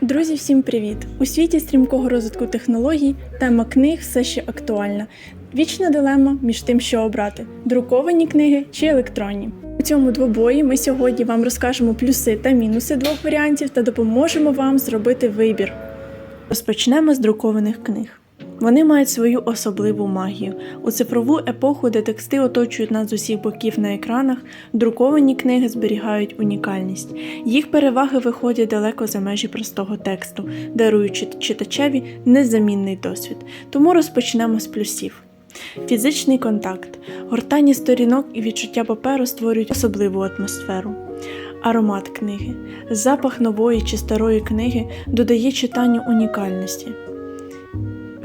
Друзі, всім привіт! У світі стрімкого розвитку технологій тема книг все ще актуальна. Вічна дилема між тим, що обрати: друковані книги чи електронні. У цьому двобої ми сьогодні вам розкажемо плюси та мінуси двох варіантів та допоможемо вам зробити вибір. Розпочнемо з друкованих книг. Вони мають свою особливу магію. У цифрову епоху, де тексти оточують нас з усіх боків на екранах, друковані книги зберігають унікальність. Їх переваги виходять далеко за межі простого тексту, даруючи читачеві незамінний досвід. Тому розпочнемо з плюсів. Фізичний контакт, гортання сторінок і відчуття паперу створюють особливу атмосферу. Аромат книги, запах нової чи старої книги додає читанню унікальності.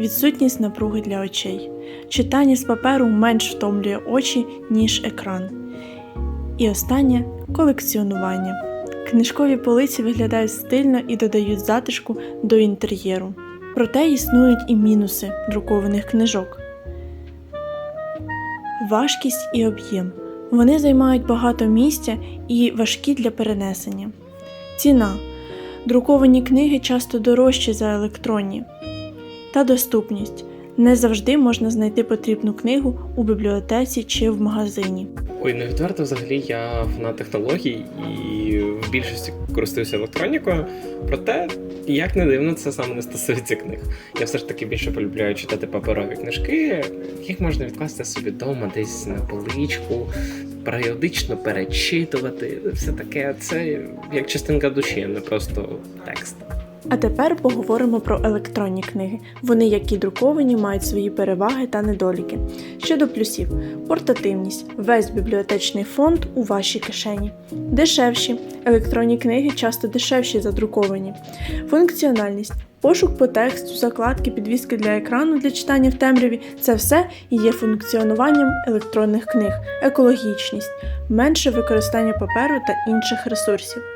Відсутність напруги для очей. Читання з паперу менш втомлює очі, ніж екран. І останнє колекціонування. Книжкові полиці виглядають стильно і додають затишку до інтер'єру. Проте існують і мінуси друкованих книжок. Важкість і об'єм. Вони займають багато місця і важкі для перенесення. Ціна. Друковані книги часто дорожчі за електронні. Та доступність. Не завжди можна знайти потрібну книгу у бібліотеці чи в магазині. Ой, ну відверто взагалі я фанат технологій і в більшості користуюся електронікою. Проте, як не дивно, це саме не стосується книг. Я все ж таки більше полюбляю читати паперові книжки. Їх можна відкласти собі вдома, десь на поличку, періодично перечитувати. Все таке, це як частинка душі, а не просто текст. А тепер поговоримо про електронні книги. Вони, як і друковані, мають свої переваги та недоліки. Щодо плюсів: портативність, весь бібліотечний фонд у вашій кишені. Дешевші. Електронні книги часто дешевші за друковані. Функціональність. Пошук по тексту, закладки, підвіски для екрану для читання в темряві це все і є функціонуванням електронних книг, екологічність, менше використання паперу та інших ресурсів.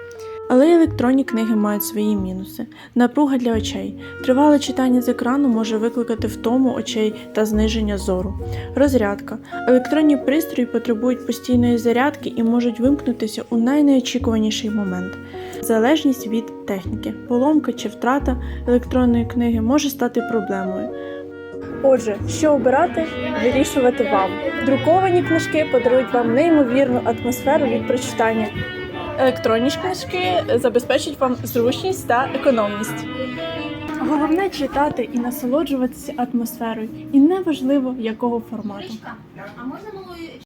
Але електронні книги мають свої мінуси. Напруга для очей. Тривале читання з екрану може викликати втому очей та зниження зору. Розрядка. Електронні пристрої потребують постійної зарядки і можуть вимкнутися у найнеочікуваніший момент. Залежність від техніки. Поломка чи втрата електронної книги може стати проблемою. Отже, що обирати, вирішувати вам. Друковані книжки подарують вам неймовірну атмосферу від прочитання. Електронні книжки забезпечать вам зручність та економність. Головне читати і насолоджуватися атмосферою, і неважливо якого формату. А можна